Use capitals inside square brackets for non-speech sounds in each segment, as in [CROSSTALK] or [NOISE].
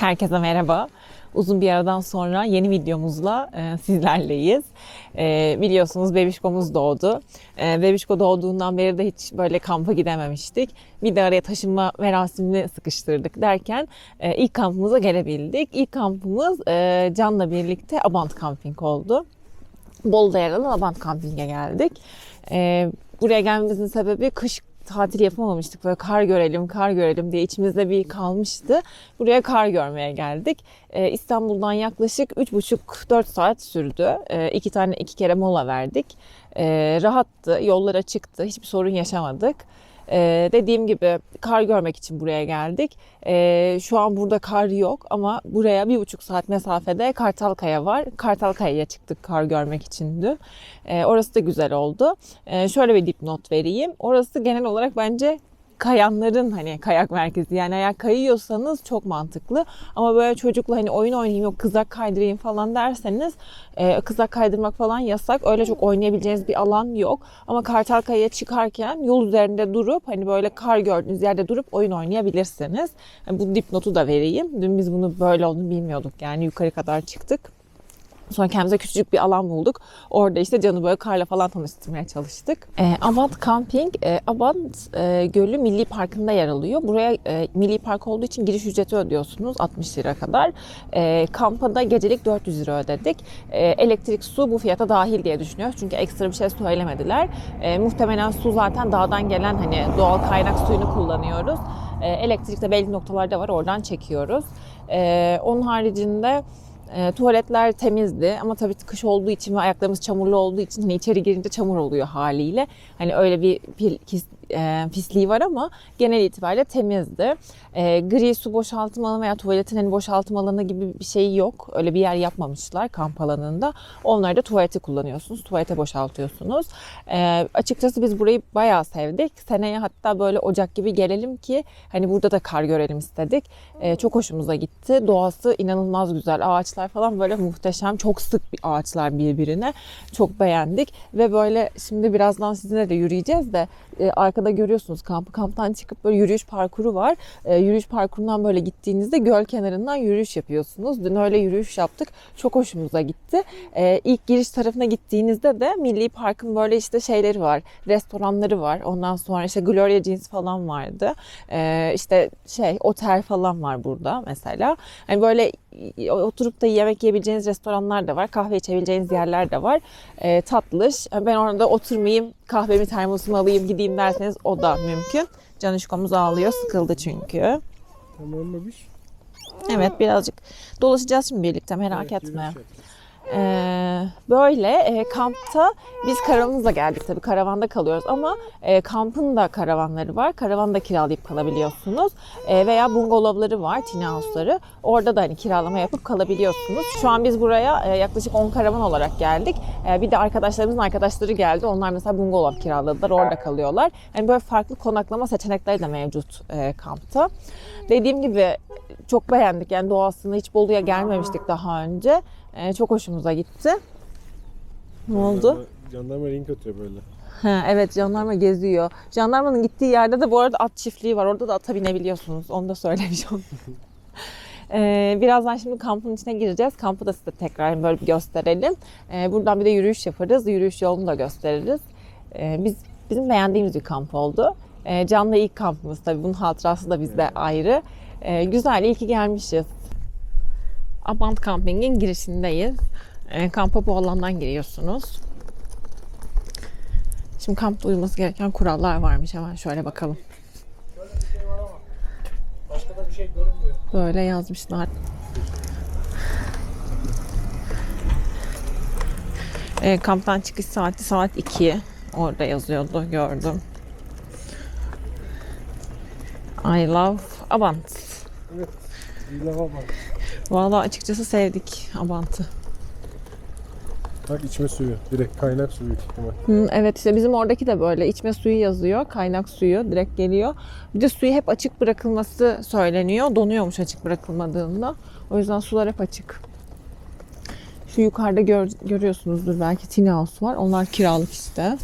Herkese merhaba. Uzun bir aradan sonra yeni videomuzla e, sizlerleyiz. E, biliyorsunuz bebişkomuz doğdu. E, bebişko doğduğundan beri de hiç böyle kampa gidememiştik. Bir de araya taşınma merasimini sıkıştırdık derken e, ilk kampımıza gelebildik. İlk kampımız e, Can'la birlikte Abant Camping oldu. Bolu'da yer alan Abant Camping'e geldik. E, buraya gelmemizin sebebi kış tatil yapamamıştık. Böyle kar görelim, kar görelim diye içimizde bir kalmıştı. Buraya kar görmeye geldik. Ee, İstanbul'dan yaklaşık 3,5-4 saat sürdü. Ee, iki tane iki kere mola verdik. Ee, rahattı, yollar açıktı, hiçbir sorun yaşamadık. Ee, dediğim gibi kar görmek için buraya geldik. Ee, şu an burada kar yok ama buraya bir buçuk saat mesafede Kartalkaya var. Kartalkaya'ya çıktık kar görmek için dün. Ee, orası da güzel oldu. Ee, şöyle bir dipnot vereyim. Orası genel olarak bence kayanların hani kayak merkezi yani eğer kayıyorsanız çok mantıklı ama böyle çocukla hani oyun oynayayım yok kızak kaydırayım falan derseniz e, kızak kaydırmak falan yasak öyle çok oynayabileceğiniz bir alan yok ama Kartalkaya'ya çıkarken yol üzerinde durup hani böyle kar gördüğünüz yerde durup oyun oynayabilirsiniz. Yani bu dipnotu da vereyim. Dün biz bunu böyle olduğunu bilmiyorduk yani yukarı kadar çıktık. Sonra kendimize küçücük bir alan bulduk. Orada işte Can'ı böyle karla falan tanıştırmaya çalıştık. E, Abant Camping, e, Abant e, Gölü Milli Parkı'nda yer alıyor. Buraya e, Milli Park olduğu için giriş ücreti ödüyorsunuz 60 lira kadar. E, kampa da gecelik 400 lira ödedik. E, elektrik, su bu fiyata dahil diye düşünüyoruz. Çünkü ekstra bir şey söylemediler. E, muhtemelen su zaten dağdan gelen hani doğal kaynak suyunu kullanıyoruz. E, elektrik de belli noktalarda var oradan çekiyoruz. E, onun haricinde e, tuvaletler temizdi ama tabii kış olduğu için ve ayaklarımız çamurlu olduğu için hani içeri girince çamur oluyor haliyle. Hani öyle bir e, pisliği var ama genel itibariyle temizdi. E, gri su boşaltım alanı veya tuvaletin hani boşaltım alanı gibi bir şey yok. Öyle bir yer yapmamışlar kamp alanında. Onları da tuvaleti kullanıyorsunuz. Tuvalete boşaltıyorsunuz. E, açıkçası biz burayı bayağı sevdik. Seneye hatta böyle Ocak gibi gelelim ki hani burada da kar görelim istedik. E, çok hoşumuza gitti. Doğası inanılmaz güzel. Ağaçlar falan böyle muhteşem. Çok sık bir ağaçlar birbirine. Çok beğendik. Ve böyle şimdi birazdan sizinle de yürüyeceğiz de e, arkada görüyorsunuz kampı. Kamptan çıkıp böyle yürüyüş parkuru var. E, yürüyüş parkurundan böyle gittiğinizde göl kenarından yürüyüş yapıyorsunuz. Dün öyle yürüyüş yaptık. Çok hoşumuza gitti. E, ilk giriş tarafına gittiğinizde de Milli Park'ın böyle işte şeyleri var. Restoranları var. Ondan sonra işte Gloria Jeans falan vardı. E, işte şey otel falan var burada mesela. Hani böyle oturup da yemek yiyebileceğiniz restoranlar da var. Kahve içebileceğiniz yerler de var. E, tatlış. Ben orada oturmayayım, kahvemi termosumu alayım gideyim derseniz o da mümkün. Canışkomuz ağlıyor. Sıkıldı çünkü. Tamam bebiş. Evet birazcık dolaşacağız şimdi birlikte merak Evet, etme. yapacağız. Ee, böyle e, kampta biz karavanımızla geldik tabii karavanda kalıyoruz ama e, kampın da karavanları var. Karavan da kiralayıp kalabiliyorsunuz. E, veya bungalovları var, tiny house'ları. Orada da hani kiralama yapıp kalabiliyorsunuz. Şu an biz buraya e, yaklaşık 10 karavan olarak geldik. E, bir de arkadaşlarımızın arkadaşları geldi. Onlar mesela bungalov kiraladılar. Orada kalıyorlar. Yani böyle farklı konaklama seçenekleri de mevcut e, kampta. Dediğim gibi çok beğendik. Yani doğasını hiç Bolu'ya gelmemiştik daha önce. Ee, çok hoşumuza gitti. Ne oldu? Jandarma- ring atıyor böyle. Ha, evet jandarma geziyor. Jandarmanın gittiği yerde de bu arada at çiftliği var. Orada da ata binebiliyorsunuz. Onu da söylemiş oldum. [LAUGHS] Ee, birazdan şimdi kampın içine gireceğiz. Kampı da size tekrar böyle bir gösterelim. Ee, buradan bir de yürüyüş yaparız. Yürüyüş yolunu da gösteririz. Ee, biz bizim beğendiğimiz bir kamp oldu. Ee, Can'la ilk kampımız tabii. Bunun hatırası da bizde ayrı. Ee, güzel, iyi ki gelmişiz. Abant Camping'in girişindeyiz. E, kampa bu alandan giriyorsunuz. Şimdi kampta uyulması gereken kurallar varmış. Hemen şöyle bakalım. Şöyle bir şey var ama başka da bir şey görünmüyor. Böyle yazmışlar. E, kamptan çıkış saati saat 2. Orada yazıyordu gördüm. I love Abant. Evet. Bir lava var. Vallahi açıkçası sevdik Abant'ı. Bak içme suyu. Direkt kaynak suyu ihtimal. Hı, evet işte bizim oradaki de böyle içme suyu yazıyor. Kaynak suyu direkt geliyor. Bir de suyu hep açık bırakılması söyleniyor. Donuyormuş açık bırakılmadığında. O yüzden sular hep açık. Şu yukarıda gör, görüyorsunuzdur belki tiny house var. Onlar kiralık işte.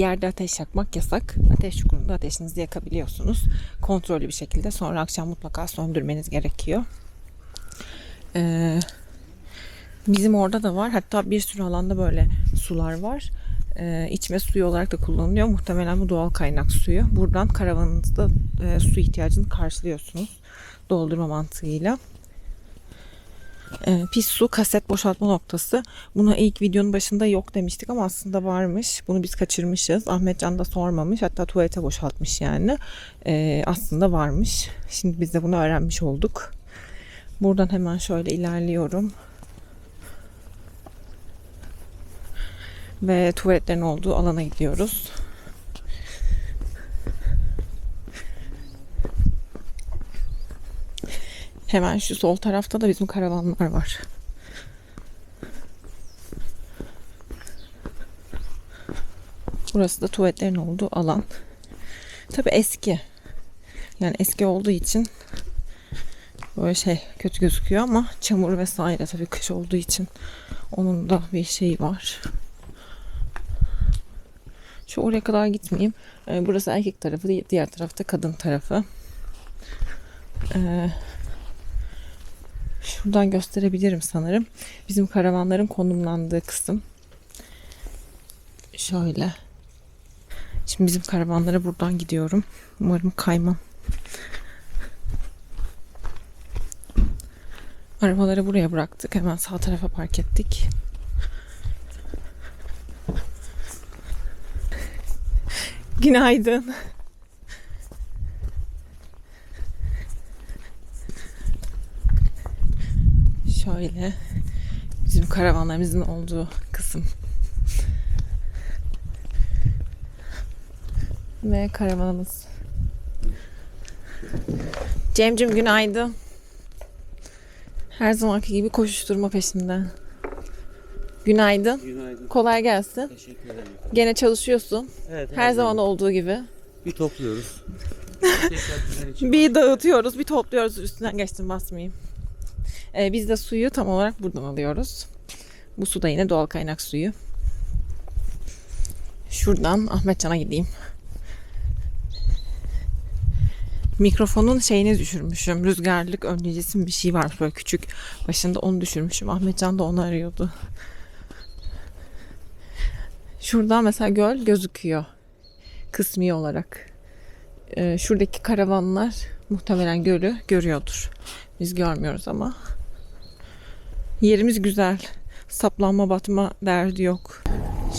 Yerde ateş yakmak yasak. Ateş çukurunda ateşinizi yakabiliyorsunuz. Kontrollü bir şekilde. Sonra akşam mutlaka söndürmeniz gerekiyor. Ee, bizim orada da var. Hatta bir sürü alanda böyle sular var. Ee, içme suyu olarak da kullanılıyor. Muhtemelen bu doğal kaynak suyu. Buradan karavanınızda e, su ihtiyacını karşılıyorsunuz. Doldurma mantığıyla. Ee, pis su kaset boşaltma noktası. Buna ilk videonun başında yok demiştik ama aslında varmış. Bunu biz kaçırmışız. Ahmetcan da sormamış. Hatta tuvalete boşaltmış yani. Ee, aslında varmış. Şimdi biz de bunu öğrenmiş olduk. Buradan hemen şöyle ilerliyorum. Ve tuvaletlerin olduğu alana gidiyoruz. Hemen şu sol tarafta da bizim karavanlar var. Burası da tuvaletlerin olduğu alan. Tabi eski. Yani eski olduğu için böyle şey kötü gözüküyor ama çamur vesaire tabii kış olduğu için onun da bir şeyi var. Şu oraya kadar gitmeyeyim. Ee, Burası erkek tarafı, diğer tarafta kadın tarafı. Ee, Şuradan gösterebilirim sanırım. Bizim karavanların konumlandığı kısım. Şöyle. Şimdi bizim karavanlara buradan gidiyorum. Umarım kaymam. Arabaları buraya bıraktık. Hemen sağ tarafa park ettik. Günaydın. Şöyle bizim karavanlarımızın olduğu kısım. Ve karavanımız. Cemcim günaydın. Her zamanki gibi koşuşturma peşinde. Günaydın. Günaydın. Kolay gelsin. Teşekkür ederim. Gene çalışıyorsun. Evet, Her zaman olduğu gibi. bir topluyoruz. Tekrar düzen için. Bir dağıtıyoruz, bir topluyoruz. Üstünden geçtim basmayayım. Ee, biz de suyu tam olarak buradan alıyoruz. Bu su da yine doğal kaynak suyu. Şuradan Ahmetcan'a gideyim. Mikrofonun şeyini düşürmüşüm. Rüzgarlık önleyicisi bir şey varmış böyle küçük. Başında onu düşürmüşüm. Ahmetcan da onu arıyordu. Şuradan mesela göl gözüküyor. Kısmi olarak. Ee, şuradaki karavanlar muhtemelen gölü görüyordur. Biz görmüyoruz ama. Yerimiz güzel. saplanma batma derdi yok.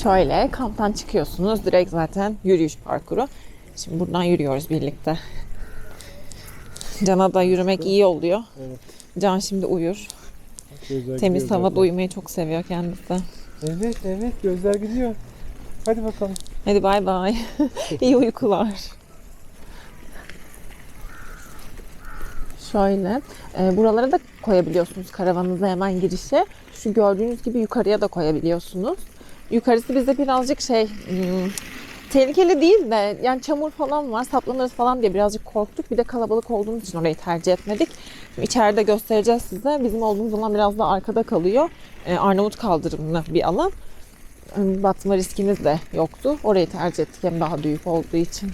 Şöyle kamptan çıkıyorsunuz. Direkt zaten yürüyüş parkuru. Şimdi buradan yürüyoruz birlikte. Can'a da yürümek iyi oluyor. Evet. Can şimdi uyur. Gözler Temiz gidiyor havada uyumayı çok seviyor kendisi. Evet evet gözler gidiyor. Hadi bakalım. Hadi bay bay. [LAUGHS] İyi uykular. Şöyle, e, buralara da koyabiliyorsunuz karavanınıza hemen girişe. Şu gördüğünüz gibi yukarıya da koyabiliyorsunuz. Yukarısı bize birazcık şey, hmm, tehlikeli değil de yani çamur falan var, saplanırız falan diye birazcık korktuk. Bir de kalabalık olduğumuz için orayı tercih etmedik. Şimdi içeride göstereceğiz size. Bizim olduğumuz alan biraz da arkada kalıyor. E, Arnavut kaldırımlı bir alan batma riskimiz de yoktu. Orayı tercih ettik hem daha büyük olduğu için.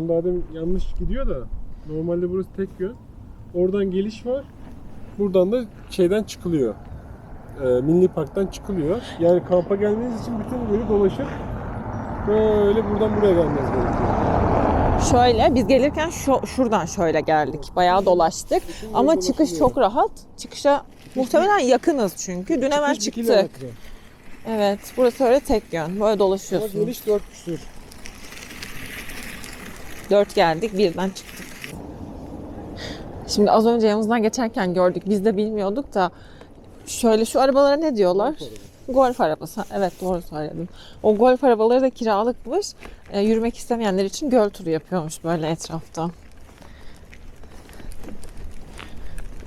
Demin yanlış gidiyor da normalde burası tek yön. Oradan geliş var. Buradan da şeyden çıkılıyor. Ee, Milli Park'tan çıkılıyor. Yani kampa gelmeniz için bütün böyle dolaşıp böyle buradan buraya gelmeniz gerekiyor. Şöyle biz gelirken şu, şuradan şöyle geldik. Bayağı dolaştık. Ama çıkış çok rahat. Çıkışa muhtemelen yakınız çünkü. Dün hemen çıktık. Evet burası öyle tek yön. Böyle Ama dolaşıyorsunuz. geliş 4 küsür. Dört geldik birden çıktık. Şimdi az önce yanımızdan geçerken gördük. Biz de bilmiyorduk da şöyle şu arabalara ne diyorlar? Golf arabası. Evet doğru söyledim. O golf arabaları da kiralıkmış. E, yürümek istemeyenler için göl turu yapıyormuş böyle etrafta.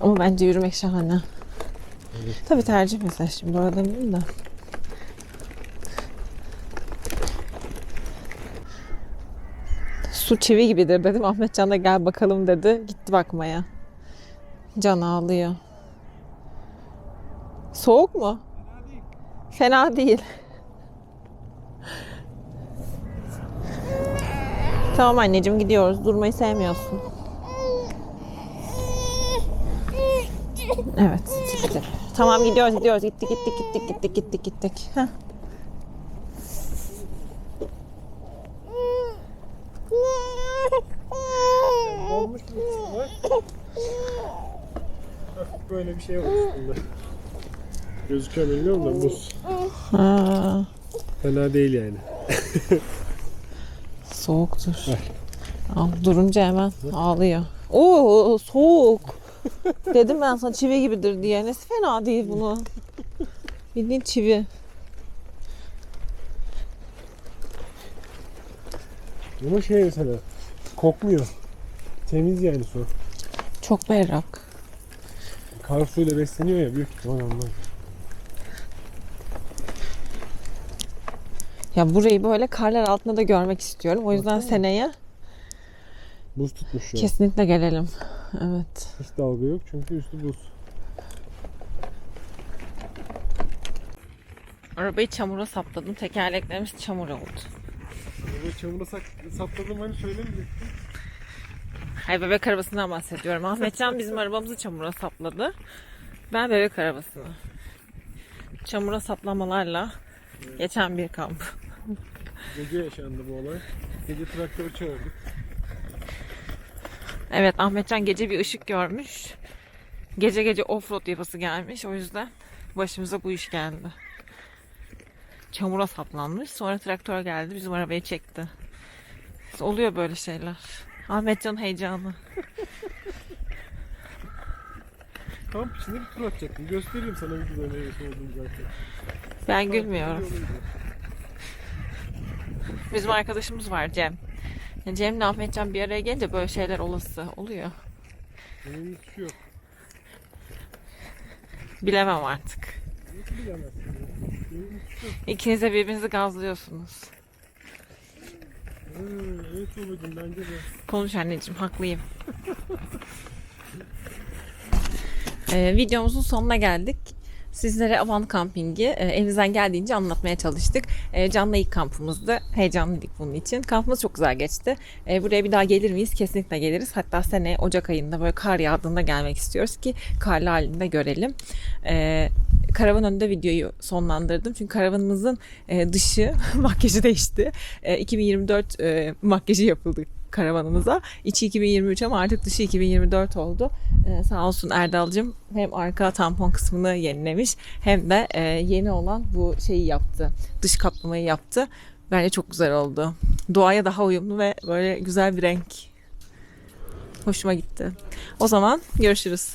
Ama bence yürümek şahane. Tabii tercih mesela şimdi orada değil de. Su çivi gibidir dedim. Ahmet Can da gel bakalım dedi. Gitti bakmaya. Can ağlıyor. Soğuk mu? Fena değil. [LAUGHS] Tamam anneciğim gidiyoruz. Durmayı sevmiyorsun. Evet. Gitti. Tamam gidiyoruz gidiyoruz. Gittik gittik gittik gittik gittik gittik. Heh. Böyle bir şey var üstünde. Gözüküyor mu bilmiyorum da buz. Ha, Fena değil yani. [LAUGHS] soğuktur. Al, durunca hemen ağlıyor. Oo soğuk. Dedim ben sana çivi gibidir diye. Nesi fena değil bunu. Bildiğin çivi. Ama şey mesela kokmuyor. Temiz yani su. Çok berrak. Kar suyuyla besleniyor ya büyük ihtimal ondan. Ya burayı böyle karlar altında da görmek istiyorum. O yüzden Baksana. seneye Buz tutmuş an. kesinlikle gelelim. Evet. Hiç dalga yok çünkü üstü buz. Arabayı çamura sapladım. Tekerleklerimiz çamur oldu. Böyle çamura sak sapladım hani söylemeyecektim. Hayır bebek arabasından bahsediyorum. Ahmetcan bizim arabamızı çamura sapladı. Ben bebek arabasını. Çamura saplamalarla geçen bir kamp. Gece yaşandı bu olay. Gece traktörü çağırdık. Evet Ahmetcan gece bir ışık görmüş. Gece gece offroad yapası gelmiş. O yüzden başımıza bu iş geldi. Çamura saplanmış. Sonra traktör geldi bizim arabayı çekti. Oluyor böyle şeyler. Ahmetcan heyecanı. Kamp içinde bir tur atacaktım. Göstereyim sana videoda neresi olduğunu zaten. Ben gülmüyorum. Yoluydu. Bizim arkadaşımız var Cem. Yani Cem'le Ahmetcan bir araya gelince böyle şeyler olası oluyor. Benim hiç yok. Bilemem artık. Nasıl bilemezsin ya? Benim hiç yok. İkiniz de birbirinizi gazlıyorsunuz. Ha, evet babacım bence de. Konuş anneciğim haklıyım. [LAUGHS] Ee, videomuzun sonuna geldik. Sizlere Avan Camping'i e, elimizden geldiğince anlatmaya çalıştık. E, Can'la ilk kampımızdı. Heyecanlıydık bunun için. Kampımız çok güzel geçti. E, buraya bir daha gelir miyiz? Kesinlikle geliriz. Hatta sene Ocak ayında böyle kar yağdığında gelmek istiyoruz ki karlı halinde görelim. E, karavan önünde videoyu sonlandırdım. Çünkü karavanımızın e, dışı [LAUGHS] makyajı değişti. E, 2024 e, makyajı yapıldı karavanımıza. İçi 2023 ama artık dışı 2024 oldu. Ee, sağ olsun Erdal'cığım hem arka tampon kısmını yenilemiş hem de e, yeni olan bu şeyi yaptı. Dış kaplamayı yaptı. Bence çok güzel oldu. Doğaya daha uyumlu ve böyle güzel bir renk. Hoşuma gitti. O zaman görüşürüz.